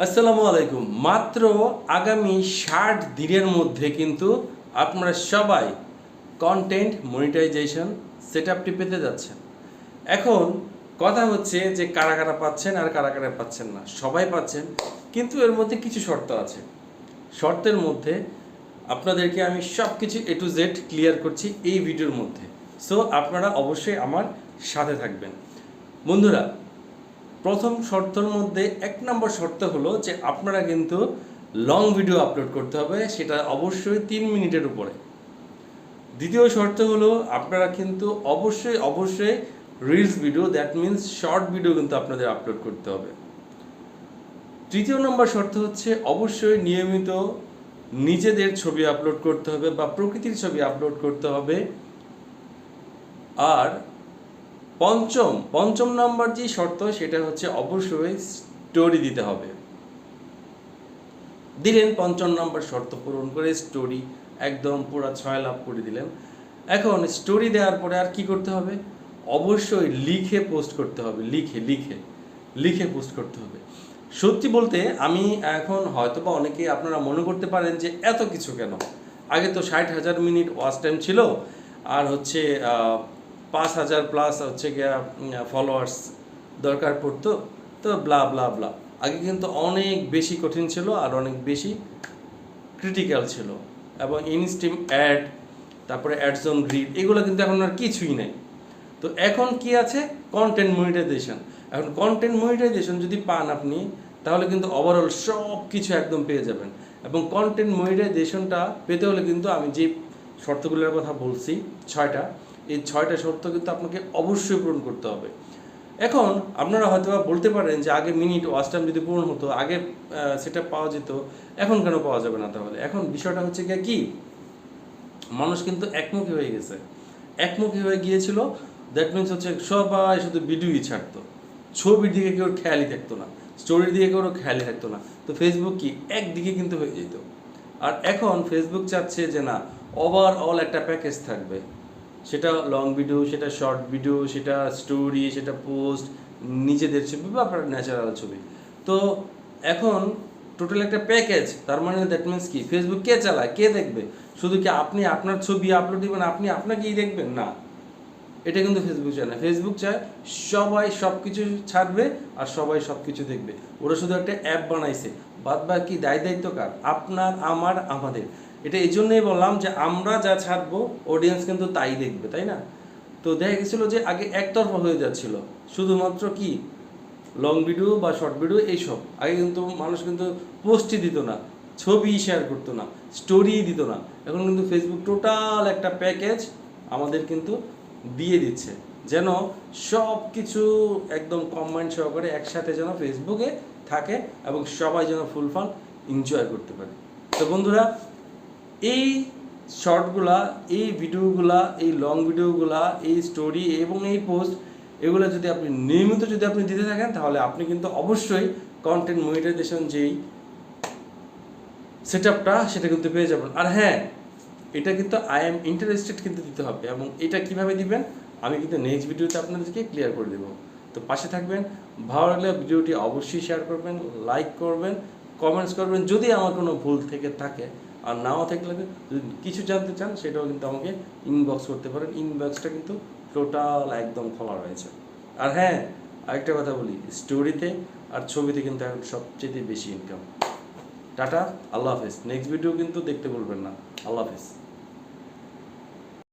আসসালামু আলাইকুম। মাত্র আগামী ষাট দিনের মধ্যে কিন্তু আপনারা সবাই কন্টেন্ট মনিটাইজেশন সেট আপটি পেতে যাচ্ছেন। এখন কথা হচ্ছে যে কারা কারা পাচ্ছেন আর কারা কারা পাচ্ছেন না। সবাই পাচ্ছেন, কিন্তু এর মধ্যে কিছু শর্ত আছে। শর্তের মধ্যে আপনাদেরকে আমি সব কিছু এ টু জেড ক্লিয়ার করছি এই ভিডিওর মধ্যে। সো আপনারা অবশ্যই আমার সাথে থাকবেন। বন্ধুরা প্রথম শর্তর মধ্যে এক নম্বর শর্ত হলো যে আপনারা কিন্তু লং ভিডিও আপলোড করতে হবে, সেটা অবশ্যই তিন মিনিটের উপরে। দ্বিতীয় শর্ত হলো আপনারা কিন্তু অবশ্যই অবশ্যই reels video that means short video কিন্তু আপনাদের আপলোড করতে হবে। তৃতীয় নম্বর শর্ত হচ্ছে অবশ্যই নিয়মিত নিজেদের ছবি আপলোড করতে হবে বা প্রকৃতির ছবি আপলোড করতে হবে। আর পঞ্চম পঞ্চম নাম্বার যে শর্ত, সেটা হচ্ছে অবশ্যই স্টোরি দিতে হবে। দিলেন পঞ্চম নাম্বার শর্ত পূরণ করে স্টোরি একদম পুরো ছয় লাভ করে দিলেন। এখন স্টোরি দেওয়ার পরে আর কি করতে হবে? অবশ্যই লিখে পোস্ট করতে হবে, লিখে লিখে লিখে পোস্ট করতে হবে। সত্যি বলতে আমি এখন হয়তো বা অনেকেই আপনারা মনে করতে পারেন যে এত কিছু কেন? আগে তো ষাট হাজার মিনিট ওয়াচ টাইম ছিল, আর হচ্ছে পাঁচ হাজার প্লাস হচ্ছে গিয়া ফলোয়ার্স দরকার পড়তো, তো ব্লা ব্লা ব্লা আগে কিন্তু অনেক বেশি কঠিন ছিল আর অনেক বেশি ক্রিটিক্যাল ছিল। এবং ইনস্টিম অ্যাড তারপরে অ্যাডজন রিড এগুলো কিন্তু এখন আর কিছুই নেই। তো এখন কি আছে? কন্টেন্ট মনিটাইজেশন এখন কন্টেন্ট মনিটাইজেশন যদি পান আপনি, তাহলে কিন্তু ওভারঅল সব কিছু একদম পেয়ে যাবেন। এবং কন্টেন্ট মনিটাইজেশনটা পেতে হলে কিন্তু আমি যে শর্তগুলোর কথা বলছি, ছয়টা এই ছয়টা শর্ত কিন্তু আপনাকে অবশ্যই পূরণ করতে হবে। এখন আপনারা হয়তো বলতে পারেন যে আগে মিনিট ওয়াচ টাইম যদি পূরণ হতো, আগে সেটা পাওয়া যেত, এখন কেন পাওয়া যাবে না তাহলে? এখন বিষয়টা হচ্ছে গিয়ে কি? মানুষ কিন্তু একমুখী হয়ে গেছে। একমুখী হয়ে গিয়েছিল দ্যাট মিনস হচ্ছে সবাই শুধু ভিডিওই ছাড়তো। ছবির দিকে কেউ খেয়ালই থাকতো না। স্টোরির দিকে কেউ খেয়ালই থাকতো না। তো ফেসবুক কি? একদিকে কিন্তু হয়ে যেত। আর এখন ফেসবুক চাচ্ছে যে না ওভারঅল একটা প্যাকেজ থাকবে। সেটা লং ভিডিও সেটা শর্ট ভিডিও সেটা স্টোরি সেটা পোস্ট নিজেদের ছবি বা আপনার ন্যাচারাল ছবি। তো এখন টোটাল একটা প্যাকেজ তার মানে দ্যাট মিনস কি? ফেসবুক কে চালায়? কে দেখবে? শুধু কি আপনি আপনার ছবি আপলোড দিবেন, আপনি আপনাকেই দেখবেন? না। এটা কিন্তু ফেসবুক চায় না। ফেসবুক চায় সবাই সব কিছু ছাড়বে আর সবাই সব কিছু দেখবে। ওরা শুধু একটা অ্যাপ বানাইছে। বাদ বাকি দায় দায়িত্ব কার? আপনার, আমার, আমাদের। এটা এই জন্যই বললাম যে আমরা যা ছাড়বো অডিয়েন্স কিন্তু তাই দেখবে, তাই না? তো দেখা গেছিল যে আগে একতরফা হয়ে যাচ্ছিল। শুধুমাত্র কি? লং ভিডিও বা শর্ট ভিডিও এইসব। আগে কিন্তু মানুষ কিন্তু পোস্টই দিত না, ছবি শেয়ার করতো না স্টোরি দিত না। এখন কিন্তু ফেসবুক টোটাল একটা প্যাকেজ আমাদের কিন্তু দিয়ে দিচ্ছে। যেন সব কিছু একদম কম্বাইন্ড সহকারে একসাথে যেন ফেসবুকে থাকে এবং সবাই যেন ফুল ফান এনজয় করতে পারে। তো বন্ধুরা এই শর্টগুলা, এই ভিডিওগুলা, এই লং ভিডিওগুলা, এই স্টোরি এবং এই পোস্ট, এগুলো যদি আপনি নিয়মিত যদি আপনি দিতে থাকেন, তাহলে আপনি কিন্তু অবশ্যই কন্টেন্ট মনিটাইজেশন যেই সেট আপটা সেটা কিন্তু পেয়ে যাবেন। আর হ্যাঁ এটা কিন্তু আই এম ইন্টারেস্টেড কিন্তু দিতে হবে এবং এটা কীভাবে দিবেন, আমি কিন্তু নেক্সট ভিডিওতে আপনাদেরকে ক্লিয়ার করে দেবো। তো পাশে থাকবেন, ভালো লাগলে ভিডিওটি অবশ্যই শেয়ার করবেন লাইক করবেন কমেন্টস করবেন, যদি আমার কোনো ভুল থেকে থাকে আর নাও থাকলে কিছু জানতে চান, সেটাও কিন্তু আমাকে ইনবক্স করতে পারেন। ইনবক্সটা কিন্তু টোটাল একদম খোলা রয়েছে। আর হ্যাঁ আরেকটা কথা বলি স্টোরিতে আর ছবিতে কিন্তু এখন সবচেয়ে বেশি ইনকাম টাটা, আল্লাহ হাফেজ। নেক্সট ভিডিও কিন্তু দেখতে বলবেন না। আল্লাহ হাফেজ।